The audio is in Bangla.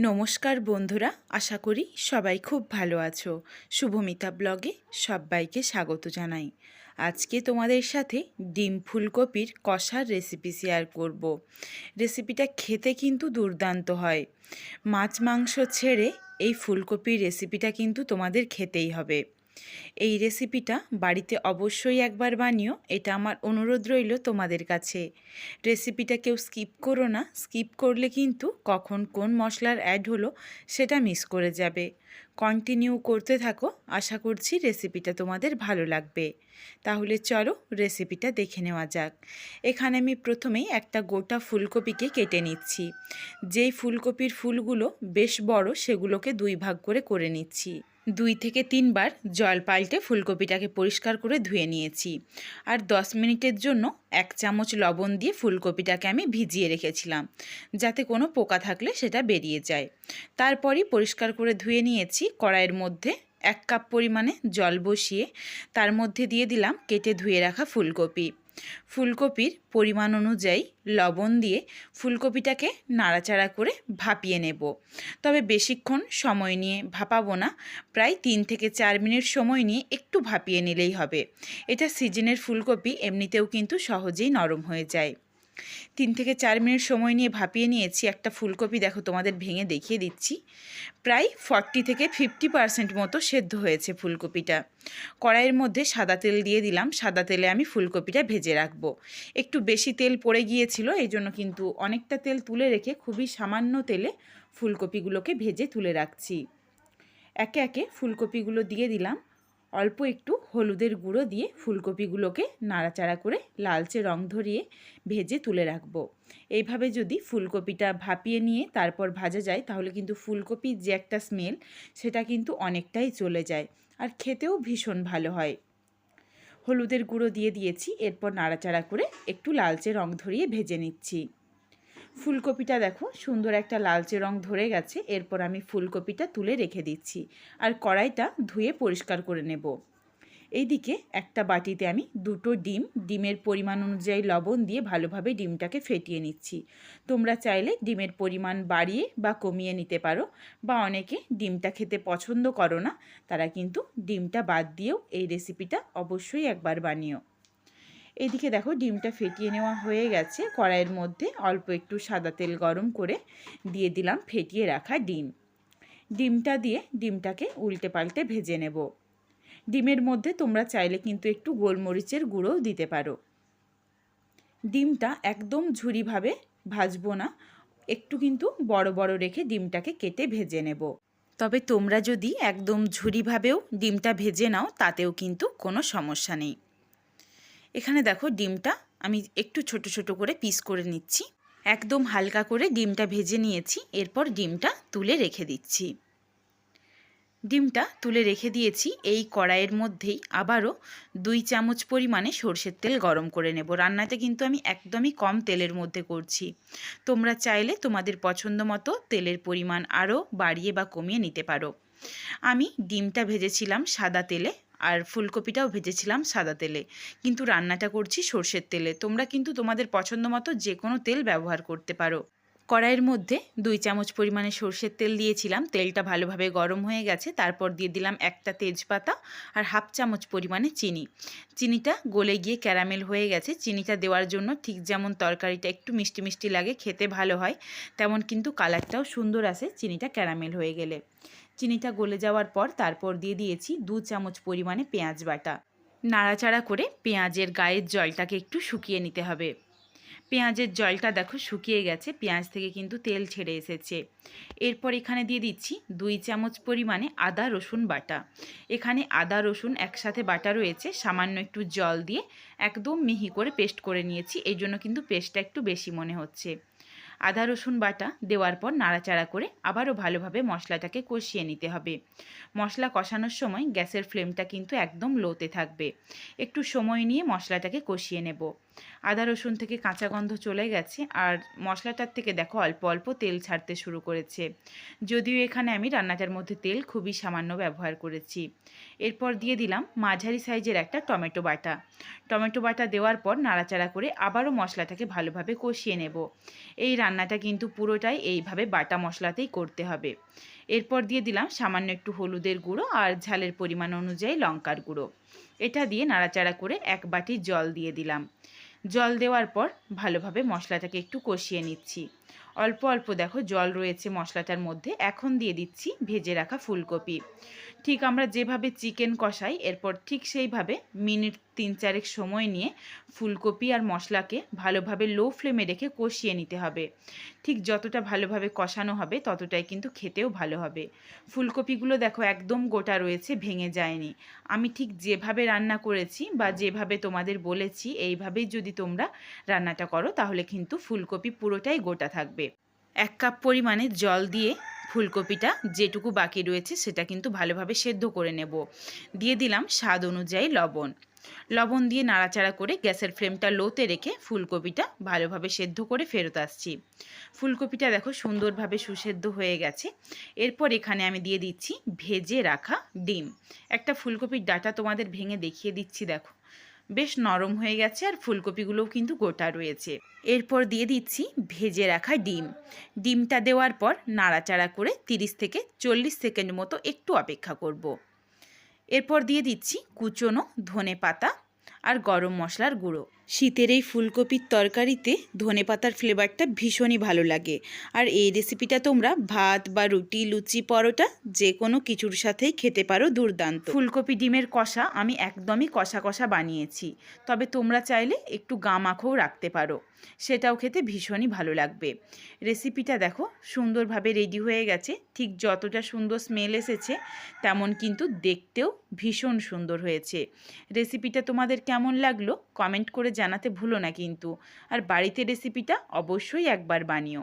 নমস্কার বন্ধুরা, আশা করি সবাই খুব ভালো আছো। শুভমিতা ব্লগে সবাইকে স্বাগত জানাই। আজকে তোমাদের সাথে ডিম ফুলকপির কষার রেসিপি শেয়ার করব। রেসিপিটা খেতে কিন্তু দুর্দান্ত হয়। মাছ মাংস ছেড়ে এই ফুলকপির রেসিপিটা কিন্তু তোমাদের খেতেই হবে। এই রেসিপিটা বাড়িতে অবশ্যই একবার বানিও, এটা আমার অনুরোধ রইল তোমাদের কাছে। রেসিপিটা কেউ স্কিপ করো না স্কিপ করলে কিন্তু কখন কোন মশলার অ্যাড হলো সেটা মিস করে যাবে। কন্টিনিউ করতে থাকো। আশা করছি রেসিপিটা তোমাদের ভালো লাগবে। তাহলে চলো রেসিপিটা দেখে নেওয়া যাক। এখানে আমি প্রথমেই একটা গোটা ফুলকপিকে কেটে নিচ্ছি। যেই ফুলকপির ফুলগুলো বেশ বড়, সেগুলোকে দুই ভাগ করে করে নিচ্ছি। দুই থেকে তিনবার জল পাল্টে ফুলকপিটাকে পরিষ্কার করে ধুয়ে নিয়েছি। আর দশ মিনিটের জন্য এক চামচ লবণ দিয়ে ফুলকপিটাকে আমি ভিজিয়ে রেখেছিলাম, যাতে কোনো পোকা থাকলে সেটা বেরিয়ে যায়। তারপরই পরিষ্কার করে ধুয়ে নিয়েছি, কড়াইয়ের মধ্যে এক কাপ পরিমাণে জল বসিয়ে, তার মধ্যে দিয়ে দিলাম কেটে ধুয়ে রাখা ফুলকপি। ফুলকপির পরিমাণ অনুযায়ী লবণ দিয়ে ফুলকপিটাকে নাড়াচাড়া করে ভাপিয়ে নেব। তবে বেশিক্ষণ সময় নিয়ে ভাপাবো না। প্রায় তিন থেকে চার মিনিট সময় নিয়ে একটু ভাপিয়ে নিলেই হবে। এটা সিজনের ফুলকপি, এমনিতেও কিন্তু সহজেই নরম হয়ে যায়। তিন থেকে চার মিনিট সময় নিয়ে ভাপিয়ে নিয়েছি। একটা ফুলকপি দেখো তোমাদের ভেঙে দেখিয়ে দিচ্ছি। প্রায় ফর্টি থেকে ফিফটি পারসেন্ট মতো সেদ্ধ হয়েছে ফুলকপিটা। কড়াইয়ের মধ্যে সাদা তেল দিয়ে দিলাম। সাদা তেলে আমি ফুলকপিটা ভেজে রাখব। একটু বেশি তেল পড়ে গিয়েছিল, এই জন্য কিন্তু অনেকটা তেল তুলে রেখে খুবই সামান্য তেলে ফুলকপিগুলোকে ভেজে তুলে রাখছি। একে একে ফুলকপিগুলো দিয়ে দিলাম। অল্প একটু হলুদের গুঁড়ো দিয়ে ফুলকপিগুলোকে নাড়াচাড়া করে লালচে রং ধরিয়ে ভেজে তুলে রাখব। এইভাবে যদি ফুলকপিটা ভাপিয়ে নিয়ে তারপর ভাজা যায়, তাহলে কিন্তু ফুলকপির যে একটা স্মেল, সেটা কিন্তু অনেকটাই চলে যায় আর খেতেও ভীষণ ভালো হয়। হলুদের গুঁড়ো দিয়ে দিয়েছি, এরপর নাড়াচাড়া করে একটু লালচে রং ধরিয়ে ভেজে নিচ্ছি। ফুলকপিটা দেখো, সুন্দর একটা লালচে রং ধরে গেছে, এরপর আমি ফুলকপিটা তুলে রেখে দিচ্ছি আর কড়াইটা ধুয়ে পরিষ্কার করে নেব। এইদিকে একটা বাটিতে আমি দুটো ডিম, ডিমের পরিমাণ অনুযায়ী লবণ দিয়ে ভালোভাবে ডিমটাকে ফেটিয়ে নিচ্ছি। তোমরা চাইলে ডিমের পরিমাণ বাড়িয়ে বা কমিয়ে নিতে পারো বা অনেকে ডিমটা খেতে পছন্দ করো না, তারা কিন্তু ডিমটা বাদ দিয়েও এই রেসিপিটা অবশ্যই একবার বানিও। এদিকে দেখো ডিমটা ফেটিয়ে নেওয়া হয়ে গেছে। কড়াইয়ের মধ্যে অল্প একটু সাদা তেল গরম করে দিয়ে দিলাম ফেটিয়ে রাখা ডিম। ডিমটা দিয়ে ডিমটাকে উল্টে পাল্টে ভেজে নেব। ডিমের মধ্যে তোমরা চাইলে কিন্তু একটু গোলমরিচের গুঁড়োও দিতে পারো। ডিমটা একদম ঝুরিভাবে ভাজবো না, একটু কিন্তু বড় বড় রেখে ডিমটাকে কেটে ভেজে নেব। তবে তোমরা যদি একদম ঝুরিভাবেও ডিমটা ভেজে নাও, তাতেও কিন্তু কোনো সমস্যা নেই। এখানে দেখো ডিমটা আমি একটু ছোট ছোট করে পিস করে নিচ্ছি। একদম হালকা করে ডিমটা ভেজে নিয়েছি, এরপর ডিমটা তুলে রেখে দিচ্ছি। ডিমটা তুলে রেখে দিয়েছি, এই কড়াইয়ের মধ্যেই আবারও দুই চামচ পরিমাণে সর্ষের তেল গরম করে নেব। রান্নাটা কিন্তু আমি একদমই কম তেলের মধ্যে করছি। তোমরা চাইলে তোমাদের পছন্দ মতো তেলের পরিমাণ আরও বাড়িয়ে বা কমিয়ে নিতে পারো। আমি ডিমটা ভেজেছিলাম সাদা তেলে আর ফুলকপিটাও ভেজেছিলাম সাদা তেলে। কিন্তু রান্নাটা করছি সর্ষের তেলে। তোমরা কিন্তু তোমাদের পছন্দ মতো যে কোনো তেল ব্যবহার করতে পারো। কড়াইয়ের মধ্যে দুই চামচ পরিমাণে সর্ষের তেল দিয়েছিলাম। তেলটা ভালোভাবে গরম হয়ে গেছে। তারপর দিয়ে দিলাম একটা তেজপাতা আর হাফ চামচ পরিমাণে চিনি। চিনিটা গলে গিয়ে ক্যারামেল হয়ে গেছে। চিনিটা দেওয়ার জন্য ঠিক যেমন তরকারিটা একটু মিষ্টি মিষ্টি লাগে, খেতে ভালো হয়, তেমন কিন্তু কালারটাও সুন্দর আসে চিনিটা ক্যারামেল হয়ে গেলে। চিনিটা গলে যাওয়ার পর তারপর দিয়ে দিয়েছি দু চামচ পরিমাণে পেঁয়াজ বাটা। নাড়াচাড়া করে পেঁয়াজের গায়ের জলটাকে একটু শুকিয়ে নিতে হবে। পেঁয়াজের জলটা দেখো শুকিয়ে গেছে, পেঁয়াজ থেকে কিন্তু তেল ছেড়ে এসেছে। এরপর এখানে দিয়ে দিচ্ছি দুই চামচ পরিমাণে আদা রসুন বাটা। এখানে আদা রসুন একসাথে বাটা রয়েছে, সামান্য একটু জল দিয়ে একদম মিহি করে পেস্ট করে নিয়েছি এই জন্য কিন্তু পেস্টটা একটু বেশি মনে হচ্ছে। আদা, রসুন বাটা দেওয়ার পর নাড়াচাড়া করে আবারও ভালোভাবে মশলাটাকে কষিয়ে নিতে হবে। মশলা কষানোর সময় গ্যাসের ফ্লেমটা কিন্তু একদম লোতে থাকবে। একটু সময় নিয়ে মশলাটাকে কষিয়ে নেব। আদা, রসুন থেকে কাঁচা গন্ধ চলে গেছে আর মশলাটার থেকে দেখো অল্প অল্প তেল ছাড়তে শুরু করেছে। যদিও এখানে আমি রান্নাটার মধ্যে তেল খুবই সামান্য ব্যবহার করেছি। এরপর দিয়ে দিলাম মাঝারি সাইজের একটা টমেটো বাটা। টমেটো বাটা দেওয়ার পর নাড়াচাড়া করে আবারও মশলাটাকে ভালোভাবে কষিয়ে নেব। এই রান্নাটা কিন্তু পুরোটাই এইভাবে বাটা মশলাতেই করতে হবে। এরপর দিয়ে দিলাম সামান্য একটু হলুদের গুঁড়ো আর ঝালের পরিমাণ অনুযায়ী লঙ্কার গুঁড়ো। এটা দিয়ে নাড়াচাড়া করে এক বাটি জল দিয়ে দিলাম। জল দেওয়ার পর ভালোভাবে মশলাটাকে একটু কষিয়ে নিচ্ছি। অল্প অল্প দেখো জল রয়েছে মশলাটার মধ্যে। এখন দিয়ে দিচ্ছি ভেজে রাখা ফুলকপি। ঠিক আমরা যেভাবে চিকেন কষাই, এরপর ঠিক সেইভাবে মিনিট তিন চারেক সময় নিয়ে ফুলকপি আর মশলাকে ভালোভাবে লো ফ্লেমে রেখে কষিয়ে নিতে হবে। ঠিক যতটা ভালোভাবে কষানো হবে, ততটাই কিন্তু খেতেও ভালো হবে। ফুলকপিগুলো দেখো একদম গোটা রয়েছে, ভেঙে যায়নি। আমি ঠিক যেভাবে রান্না করেছি বা যেভাবে তোমাদের বলেছি, এইভাবেই যদি তোমরা রান্নাটা করো, তাহলে কিন্তু ফুলকপি পুরোটাই গোটা থাকবে। এক কাপ পরিমাণে জল দিয়ে ফুলকপিটা যেটুকু বাকি রয়েছে সেটা কিন্তু ভালোভাবে সেদ্ধ করে নেব। দিয়ে দিলাম স্বাদ অনুযায়ী লবণ। লবণ দিয়ে নাড়াচাড়া করে গ্যাসের ফ্লেমটা লোতে রেখে ফুলকপিটা ভালোভাবে সেদ্ধ করে ফেরত আসছি। ফুলকপিটা দেখো সুন্দরভাবে সুসেদ্ধ হয়ে গেছে। এরপর এখানে আমি দিয়ে দিচ্ছি ভেজে রাখা ডিম। একটা ফুলকপির ডাটা তোমাদের ভেঙে দেখিয়ে দিচ্ছি, দেখো। বেশ নরম হয়ে গেছে আর ফুলকপিগুলোও কিন্তু গোটা রয়েছে। এরপর দিয়ে দিচ্ছি ভেজে রাখা ডিম। ডিমটা দেওয়ার পর নাড়াচাড়া করে তিরিশ থেকে চল্লিশ সেকেন্ড মতো একটু অপেক্ষা করব। এরপর দিয়ে দিচ্ছি কুচনো ধনে পাতা আর গরম মশলার গুঁড়ো। শীতের এই ফুলকপির তরকারিতে ধনে পাতার ফ্লেভারটা ভীষণই ভালো লাগে। আর এই রেসিপিটা তোমরা ভাত বা রুটি, লুচি, পরোটা যে কোনো কিছুর সাথেই খেতে পারো দুর্দান্ত। ফুলকপি ডিমের কষা আমি একদমই কষা কষা বানিয়েছি, তবে তোমরা চাইলে একটু গা গামাখও রাখতে পারো, সেটাও খেতে ভীষণই ভালো লাগবে। রেসিপিটা দেখো, সুন্দরভাবে রেডি হয়ে গেছে, ঠিক যতটা সুন্দর স্মেল এসেছে, তেমন কিন্তু দেখতেও ভীষণ সুন্দর হয়েছে। রেসিপিটা তোমাদের কেমন লাগল? কমেন্ট করে জানাতে ভুলো না কিন্তু। আর বাড়িতে রেসিপিটা অবশ্যই একবার বানিও।